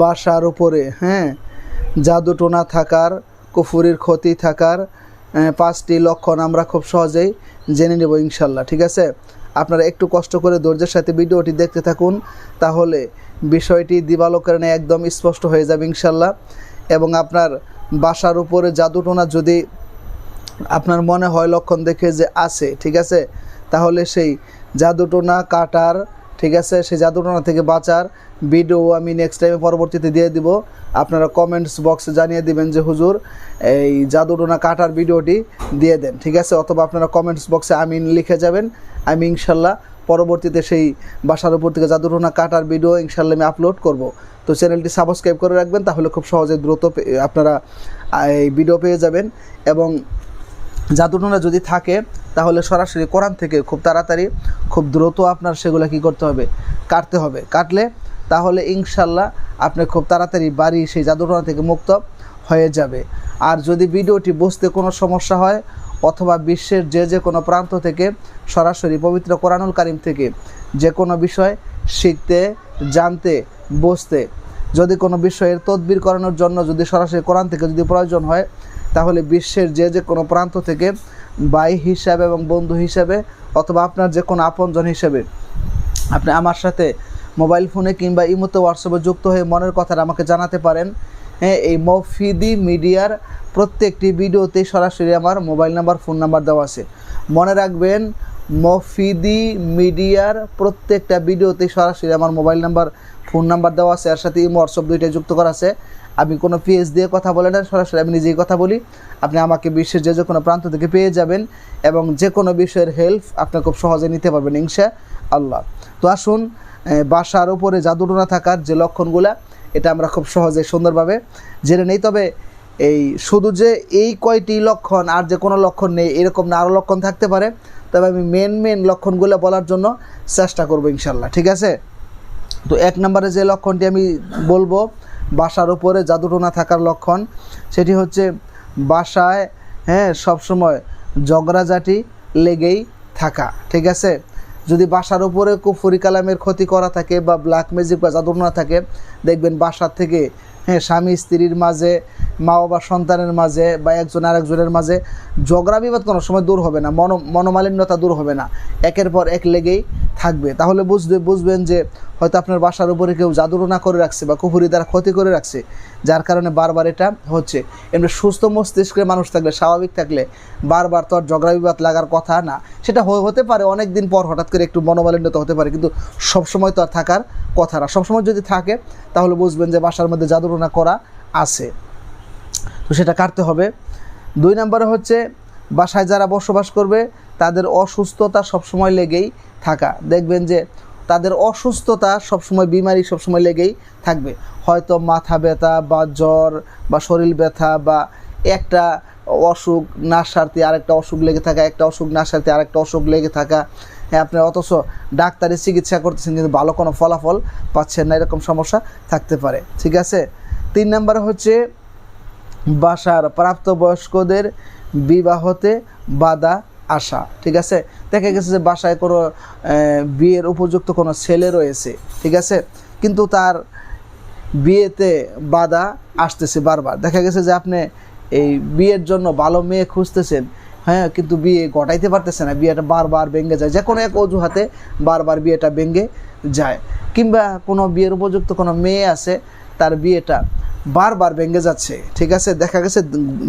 বাসার উপরে হ্যাঁ? জাদুটোনা থাকার, কুফুরির ক্ষতি থাকার পাঁচটি লক্ষণ আমরা খুব সহজেই জেনে নেব ইনশাল্লাহ, ঠিক আছে? আপনারা একটু কষ্ট করে ধৈর্যের সাথে ভিডিওটি দেখতে থাকুন, তাহলে বিষয়টি দিবালোকের ন্যায় একদম স্পষ্ট হয়ে যাবে ইনশাল্লাহ। এবং আপনার বাসার উপরে জাদুটোনা যদি আপনার মনে হয় লক্ষণ দেখে যে আছে, ঠিক আছে? তাহলে সেই জাদুটোনা কাটার ঠিক আছে? সেই জাদুটোনা থেকে বাঁচার ভিডিও আমি নেক্সট টাইমে পরবর্তীতে দিয়ে দিব। আপনারা কমেন্টস বক্সে জানিয়ে দিবেন যে, হুজুর, এই জাদুটোনা কাটার ভিডিওটি দিয়ে দেন। ঠিক আছে? অথবা আপনারা কমেন্টস বক্সে আমিন লিখে যাবেন। আমি ইনশাল্লাহ পরবর্তীতে সেই বাসার উপর থেকে জাদুটোনা কাটার ভিডিও ইনশাল্লাহ আমি আপলোড করব। তো চ্যানেলটি সাবস্ক্রাইব করে রাখবেন, তাহলে খুব সহজে দ্রুত আপনারা এই ভিডিও পেয়ে যাবেন এবং জাদুটোনা যদি থাকে, তাহলে সরাসরি কোরআন থেকে খুব তাড়াতাড়ি, খুব দ্রুত আপনার সেগুলো কি করতে হবে? কাটতে হবে। কাটলে তাহলে ইনশাল্লাহ আপনি খুব তাড়াতাড়ি বাড়ি সেই জাদুটোনা থেকে মুক্ত হয়ে যাবে। আর যদি ভিডিওটি বুঝতে কোনো সমস্যা হয়, অথবা বিশ্বের যে যে কোনো প্রান্ত থেকে সরাসরি পবিত্র কোরআনুল কারিম থেকে যে কোনো বিষয় শিখতে, জানতে, বুঝতে যদি কোনো বিষয়ের তদবির করানোর জন্য যদি সরাসরি কোরআন থেকে যদি প্রয়োজন হয়, তাহলে বিশ্বের যে যে কোনো প্রান্ত থেকে ভাই হিসাবে এবং বন্ধু হিসাবে অথবা আপনার যে কোনো আপনজন হিসেবে আপনি আমার সাথে মোবাইল ফোনে কিংবা ইমোতে, হোয়াটসঅ্যাপে যুক্ত হয়ে মনের কথাটা আমাকে জানাতে পারেন। হ্যাঁ এই মফিদি মিডিয়ার প্রত্যেকটি ভিডিওতেই সরাসরি আমার মোবাইল নাম্বার, ফোন নাম্বার দেওয়া আছে। মনে রাখবেন মফিদি মিডিয়ার প্রত্যেকটা ভিডিওতেই সরাসরি আমার মোবাইল নাম্বার, ফোন নাম্বার দেওয়া আছে এর সাথে হোয়াটসঅ্যাপ দুইটাই যুক্ত করা আছে। আমি কোনো পিএস দিয়ে কথা বলে না, সরাসরি আমি নিজেই কথা বলি। আপনি আমাকে বিশ্বের যে যে কোনো প্রান্ত থেকে পেয়ে যাবেন এবং যে কোনো বিষয়ের হেল্প আপনি খুব সহজে নিতে পারবেন, ইনশা আল্লাহ। তো আসুন বাসার উপরে জাদুটোনা থাকার যে লক্ষণগুলা, এটা আমরা খুব সহজে, সুন্দরভাবে জেনে নেই। তবে এই শুধু যে এই কয়টি লক্ষণ আর যে কোনো লক্ষণ নেই, এরকম না আরও লক্ষণ থাকতে পারে। তবে আমি মেন মেন লক্ষণগুলো বলার জন্য চেষ্টা করব ইনশাল্লাহ ঠিক আছে? তো এক নম্বরে যে লক্ষণটি আমি বলব, বাসার উপরে জাদুটোনা থাকার লক্ষণ, সেটি হচ্ছে বাসায় হ্যাঁ সবসময় ঝগড়াঝাটি লেগেই থাকা, ঠিক আছে? যদি বাসার উপরে কুফুরি কালামের ক্ষতি করা থাকে বা ব্ল্যাক ম্যাজিক বা জাদুটোনা থাকে, দেখবেন বাসার থেকে হ্যাঁ স্বামী স্ত্রীর মাঝে মা বাবা সন্তানের মাঝে বা একজন আরেকজনের মাঝে ঝগড়া বিবাদ কোনো সময় দূর হবে না, মন, মনোমালিন্যতা দূর হবে না। একের পর এক লেগেই থাকবে, তাহলে বুঝবে বুঝবেন যে হয়তো আপনার বাসার উপরে কেউ জাদুরনা করে রাখছে বা কুফুরি দ্বারা ক্ষতি করে রাখছে, যার কারণে বারবার এটা হচ্ছে। এমনি সুস্থ মস্তিষ্কের মানুষ থাকলে, স্বাভাবিক থাকলে বারবার তো আর ঝগড়া বিবাদ লাগার কথা না। সেটা হতে পারে অনেক দিন পর হঠাৎ করে একটু মনোমালিন্যতা হতে পারে, কিন্তু সবসময় তো আর থাকার কথা না। সবসময় যদি থাকে, তাহলে বুঝবেন যে বাসার মধ্যে জাদুরনা করা আছে। তো সেটা কাটতে হবে। দুই নম্বরে হচ্ছে, বাসায় যারা বসবাস করবে, তাদের অসুস্থতা সবসময় লেগেই থাকা। দেখবেন যে তাদের অসুস্থতা সবসময় বিমারি সবসময় লেগেই থাকবে। হয়তো মাথা ব্যথা বা জ্বর বা শরীর ব্যথা বা একটা অসুখ না সারতে আরেকটা অসুখ লেগে থাকা, একটা অসুখ না সারতে আরেকটা অসুখ লেগে থাকা। হ্যাঁ আপনি অথচ ডাক্তারি চিকিৎসা করতেছেন কিন্তু ভালো কোনো ফলাফল পাচ্ছেন না, এরকম সমস্যা থাকতে পারে। ঠিক আছে? তিন নম্বর হচ্ছে বাসার প্রাপ্তবয়স্কদের বিবাহতে বাধা আসা ঠিক আছে? দেখা গেছে যে বাসায় কোনো বিয়ের উপযুক্ত কোনো ছেলে রয়েছে, ঠিক আছে? কিন্তু তার বিয়েতে বাধা আসতেছে বারবার। দেখা গেছে যে আপনি এই বিয়ের জন্য ভালো মেয়ে খুঁজতেছেন হ্যাঁ কিন্তু বিয়ে ঘটাইতে পারতেছে না, বিয়েটা বারবার ভেঙে যায়। যে কোনো এক অজুহাতে বারবার বিয়েটা ভেঙে যায়। কিংবা কোনো বিয়ের উপযুক্ত কোনো মেয়ে আছে, তার বিয়েটা বারবার ভেঙে যাচ্ছে, ঠিক আছে? দেখা গেছে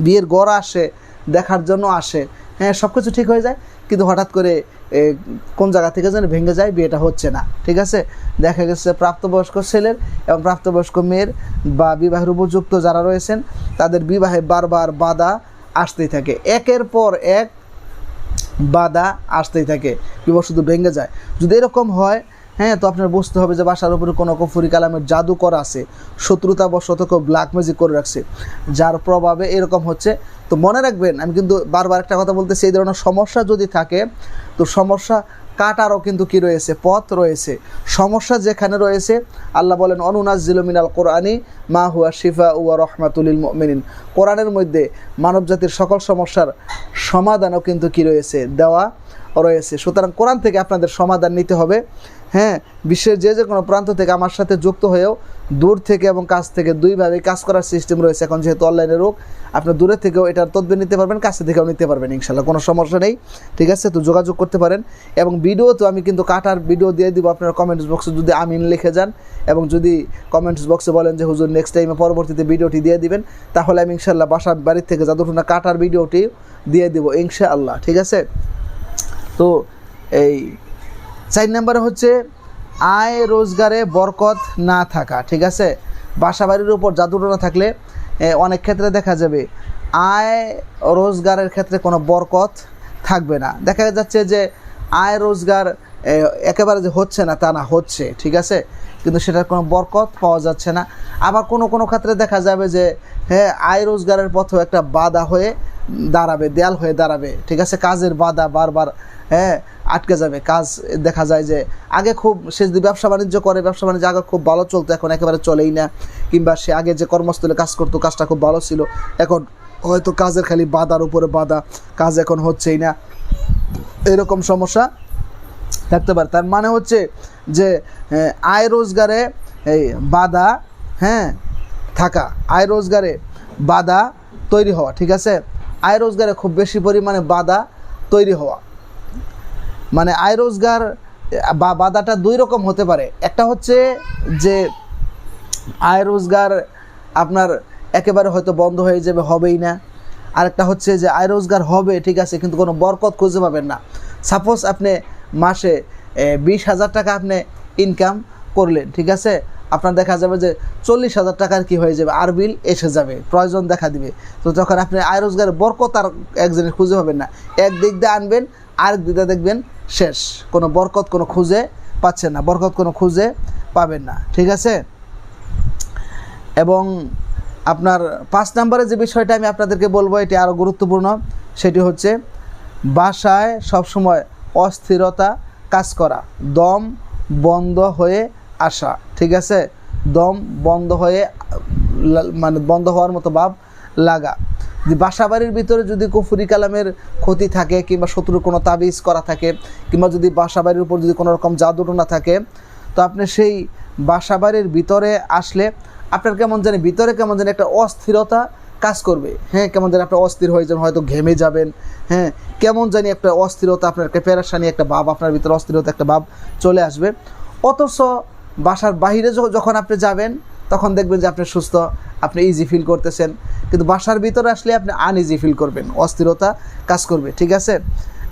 বিয়ের গড় আসে, দেখার জন্য আসে। হ্যাঁ সব কিছু ঠিক হয়ে যায়, কিন্তু হঠাৎ করে কোন জায়গা থেকে যেন ভেঙে যায়, বিয়েটা হচ্ছে না। ঠিক আছে? দেখা গেছে প্রাপ্তবয়স্ক ছেলের এবং প্রাপ্তবয়স্ক মেয়ের বা বিবাহের উপযুক্ত যারা রয়েছেন, তাদের বিবাহে বারবার বাধা আসতেই থাকে। একের পর এক বাধা আসতেই থাকে। বিবাহ শুধু ভেঙে যায়। যদি এরকম হয় হ্যাঁ তো আপনার বুঝতে হবে যে বাসার উপরে কোনো কফুরি কালামের জাদু করা আছে, শত্রুতা বশত কেউ ব্ল্যাক ম্যাজিক করে রাখছে, যার প্রভাবে এরকম হচ্ছে। তো মনে রাখবেন, আমি কিন্তু বারবার একটা কথা বলতেছি, এই ধরনের সমস্যা যদি থাকে, তো সমস্যা কাটারও কিন্তু কি রয়েছে? পথ রয়েছে। সমস্যা যেখানে রয়েছে, আল্লাহ বলেন অনুনাজিল মিনাল কোরআনি মা হুয়া শিফা উয়া রহমাতুলিল মিনিন কোরআনের মধ্যে মানবজাতির সকল সমস্যার সমাধানও কিন্তু কি রয়েছে? দেওয়া রয়েছে। সুতরাং কোরআন থেকে আপনাদের সমাধান নিতে হবে। হ্যাঁ বিশ্বের যে যে কোনো প্রান্ত থেকে আমার সাথে যুক্ত হয়েও দূর থেকে এবং কাছ থেকে দুইভাবে কাজ করার সিস্টেম রয়েছে এখন যেহেতু অনলাইনের রোগ। আপনি দূরে থেকেও এটার তদবির নিতে পারবেন, কাছে থেকেও নিতে পারবেন ইনশাল্লাহ, কোনো সমস্যা নেই। ঠিক আছে, তো যোগাযোগ করতে পারেন। এবং ভিডিও তো আমি কিন্তু কাটার ভিডিও দিয়ে দিব, আপনার কমেন্টস বক্সে যদি আমিন লিখে যান এবং যদি কমেন্টস বক্সে বলেন যে, হুজুর নেক্সট টাইমে পরবর্তীতে ভিডিওটি দিয়ে দিবেন, তাহলে আমি ইনশাল্লাহ বাসার বাড়ির থেকে যতটুকু কাটার ভিডিওটি দিয়ে দিব ইনশাআল্লাহ ঠিক আছে? তো এই চার নম্বর হচ্ছে আয় রোজগারে বরকত না থাকা, ঠিক আছে? বাসা বাড়ির উপর জাদুটনা থাকলে অনেক ক্ষেত্রে দেখা যাবে আয় রোজগারের ক্ষেত্রে কোনো বরকত থাকবে না। দেখা যাচ্ছে যে আয় রোজগার একেবারে যে হচ্ছে না, তা না, হচ্ছে, ঠিক আছে? কিন্তু সেটার কোনো বরকত পাওয়া যাচ্ছে না। আবার কোনো কোনো ক্ষেত্রে দেখা যাবে যে হ্যাঁ আয় রোজগারের পথেও একটা বাধা হয়ে দাঁড়াবে, দেয়াল হয়ে দাঁড়াবে, ঠিক আছে? কাজের বাধা বারবার হ্যাঁ আটকে যাবে। কাজ, দেখা যায় যে, আগে খুব, সে যদি ব্যবসা বাণিজ্য করে, ব্যবসা বাণিজ্য আগে খুব ভালো চলতো, এখন একেবারে চলেই না। কিংবা সে আগে যে কর্মস্থলে কাজ করতো, কাজটা খুব ভালো ছিল, এখন হয়তো কাজের খালি বাধার উপরে বাধা, কাজ এখন হচ্ছেই না। এরকম সমস্যা থাকতে পারে। তার মানে হচ্ছে যে আয় রোজগারে এই বাধা হ্যাঁ থাকা। আয় রোজগারে বাধা তৈরি হওয়া, ঠিক আছে? আয় রোজগারে খুব বেশি পরিমাণে বাধা তৈরি হওয়া। মানে আয় রোজগার, বা বাধাটা দুই রকম হতে পারে। একটা হচ্ছে যে, আয় রোজগার আপনার একেবারে হয়তো বন্ধ হয়ে যাবে, হবেই না। আরেকটা হচ্ছে যে, আয় রোজগার হবে, ঠিক আছে, কিন্তু কোনো বরকত খুঁজে পাবেন না। সাপোজ আপনি মাসে বিশ হাজার টাকা আপনি ইনকাম করলেন, ঠিক আছে? আপনার দেখা যাবে যে চল্লিশ হাজার টাকার কি হয়ে যাবে? আর বিল এসে যাবে, প্রয়োজন দেখা দিবে। তো তখন আপনি আয় রোজগারের বরকত আর একজনের খুঁজে পাবেন না, এক দিক দিয়ে আনবেন, আরেক দিক দিয়ে দেখবেন শেষ। কোনো বরকত, কোনো খুঁজে পাচ্ছেন না, বরকত, কোনো খুঁজে পাবেন না, ঠিক আছে? এবং আপনার পাঁচ নম্বরে যে বিষয়টা আমি আপনাদেরকে বলব, এটি আরও গুরুত্বপূর্ণ, সেটি হচ্ছে বাসায় সবসময় অস্থিরতা কাজ করা। দম বন্ধ হয়ে আসা, ঠিক আছে? দম বন্ধ হয়ে মানে বন্ধ হওয়ার মতো ভাব লাগা। যে বাসা বাড়ির ভিতরে যদি কুফুরি কালামের ক্ষতি থাকে কিংবা শত্রুর কোনো তাবিজ করা থাকে কিংবা যদি বাসা বাড়ির উপর যদি কোনো রকম জাদুটনা থাকে, তো আপনি সেই বাসা বাড়ির ভিতরে আসলে আপনার কেমন জানি, ভিতরে কেমন জানি একটা অস্থিরতা কাজ করবে। হ্যাঁ কেমন জানি আপনি অস্থির হয়ে যাবেন, হয়তো ঘেমে যাবেন। হ্যাঁ কেমন জানি একটা অস্থিরতা, আপনার একটা পেরাসানি একটা ভাব, আপনার ভিতরে অস্থিরতা একটা ভাব চলে আসবে। অথচ বাসার বাইরে য- যখন আপনি যাবেন, তখন দেখবেন যে আপনি সুস্থ, আপনি ইজি ফিল করতেছেন। কিন্তু বাসার ভিতরে আসলে আপনি আনইজি ফিল করবেন, অস্থিরতা কাজ করবে, ঠিক আছে?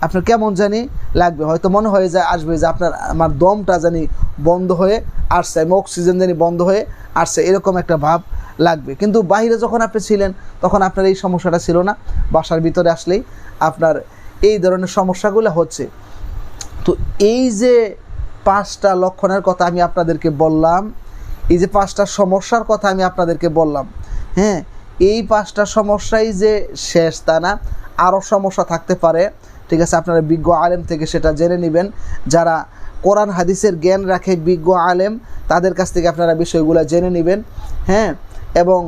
আপনার কেমন জানি লাগবে। হয়তো মনে হয়ে যায় আসবে যে আপনার, আমার দমটা জানি বন্ধ হয়ে আসছে অক্সিজেন জানি বন্ধ হয়ে আসছে, এরকম একটা ভাব লাগবে। কিন্তু বাইরে যখন আপনি ছিলেন, তখন আপনার এই সমস্যাটা ছিল না। বাসার ভিতরে আসলেই আপনার এই ধরনের সমস্যাগুলো হচ্ছে। তো এই যে পাঁচটা লক্ষণের কথা আমি আপনাদেরকে বললাম, এই যে পাঁচটা সমস্যার কথা আমি আপনাদেরকে বললাম হ্যাঁ এই পাঁচটা সমস্যাই যে শেষ তা না, আরও সমস্যা থাকতে পারে। ঠিক আছে, আপনারা বিজ্ঞ আলেম থেকে সেটা জেনে নেবেন। যারা কোরআন, হাদিসের জ্ঞান রাখে বিজ্ঞ আলেম, তাদের কাছ থেকে আপনারা বিষয়গুলো জেনে নেবেন। হ্যাঁ এবং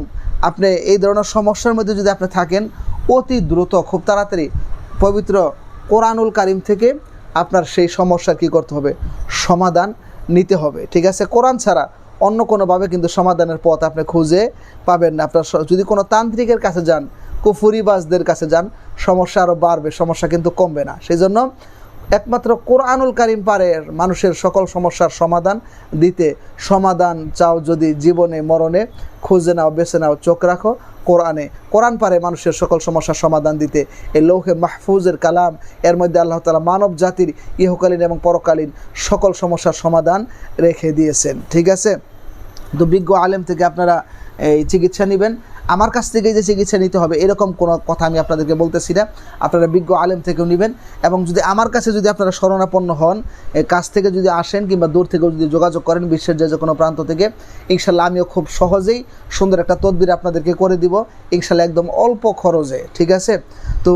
আপনি এই ধরনের সমস্যার মধ্যে যদি আপনি থাকেন, অতি দ্রুত, খুব তাড়াতাড়ি পবিত্র কোরআনুল কারিম থেকে আপনার সেই সমস্যার কী করতে হবে? সমাধান নিতে হবে। ঠিক আছে? কোরআন ছাড়া অন্য কোনোভাবে কিন্তু সমাধানের পথ আপনি খুঁজে পাবেন না। আপনার যদি কোনো তান্ত্রিকের কাছে যান, কুফুরিবাজদের কাছে যান, সমস্যা আরও বাড়বে, সমস্যা কিন্তু কমবে না। সেই জন্য একমাত্র কোরআনুল কারিম পারে মানুষের সকল সমস্যার সমাধান দিতে সমাধান চাও যদি জীবনে, মরণে, খুঁজে নাও, বেছে নাও, চোখ রাখো কোরআনে। কোরআন পারে মানুষের সকল সমস্যার সমাধান দিতে। এই লৌহে মাহফুজের কালাম, এর মধ্যে আল্লাহ তালা মানব জাতির ইহকালীন এবং পরকালীন সকল সমস্যার সমাধান রেখে দিয়েছেন। ঠিক আছে? তো বিজ্ঞ আলেম থেকে আপনারা এই চিকিৎসা নেবেন। আমার কাছ থেকে যে চিকিৎসা নিতে হবে, এরকম কোনো কথা আমি আপনাদেরকে বলতেছি না। আপনারা বিজ্ঞ আলেম থেকেও নেবেন এবং যদি আমার কাছে যদি আপনারা শরণাপন্ন হন কাছ থেকে যদি আসেন কিংবা দূর থেকেও যদি যোগাযোগ করেন বিশ্বের যে যে কোনো প্রান্ত থেকে, ইনশাল্লাহ আমিও খুব সহজেই সুন্দর একটা তদবির আপনাদেরকে করে দিব। ইনশাল্লাহ একদম অল্প খরচে, ঠিক আছে? তো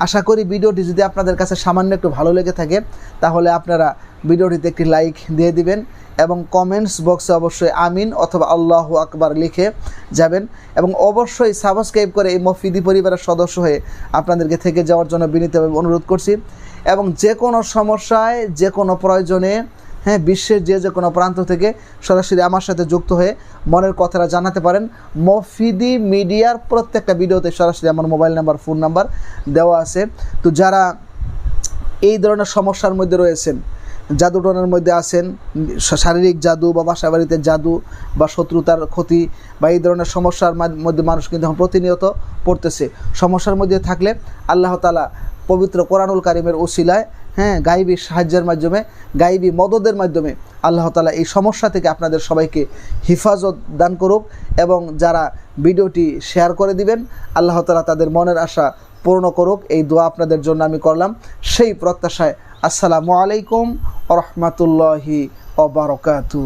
আশা করি ভিডিওটি যদি আপনাদের কাছে সামান্য একটু ভালো লেগে থাকে, তাহলে আপনারা ভিডিওটিতে একটি লাইক দিয়ে দিবেন এবং কমেন্টস বক্সে অবশ্যই আমিন অথবা আল্লাহ আকবার লিখে যাবেন এবং অবশ্যই সাবস্ক্রাইব করে এই মফিদি পরিবারের সদস্য হয়ে আপনাদেরকে থেকে যাওয়ার জন্য বিনীতভাবে অনুরোধ করছি এবং যে কোনো সমস্যায়, যে কোনো প্রয়োজনে হ্যাঁ বিশ্বের যে যে কোনো প্রান্ত থেকে সরাসরি আমার সাথে যুক্ত হয়ে মনের কথাটা জানাতে পারেন। মফিদি মিডিয়ার প্রত্যেকটা ভিডিওতে সরাসরি আমার মোবাইল নাম্বার, ফোন নাম্বার দেওয়া আছে। তো যারা এই ধরনের সমস্যার মধ্যে রয়েছেন, জাদুটনের মধ্যে আছেন শারীরিক জাদু বা বাসা বাড়িতে জাদু বা শত্রুতার ক্ষতি বা এই ধরনের সমস্যার মধ্যে মানুষ কিন্তু এখন প্রতিনিয়ত পড়তেছে। সমস্যার মধ্যে থাকলে আল্লাহ তালা পবিত্র কোরআনুল কারিমের ওসিলায় হ্যাঁ গাইবী সাহায্যের মাধ্যমে, গাইবী মদদের মাধ্যমে আল্লাহ তালা এই সমস্যা থেকে আপনাদের সবাইকে হিফাজত দান করুক এবং যারা ভিডিওটি শেয়ার করে দিবেন, আল্লাহ তালা তাদের মনের আশা পূর্ণ করুক। এই দোয়া আপনাদের জন্য আমি করলাম। সেই প্রত্যাশায় আসসালামু আলাইকুম রহমতুল্লাহি অবরকাতু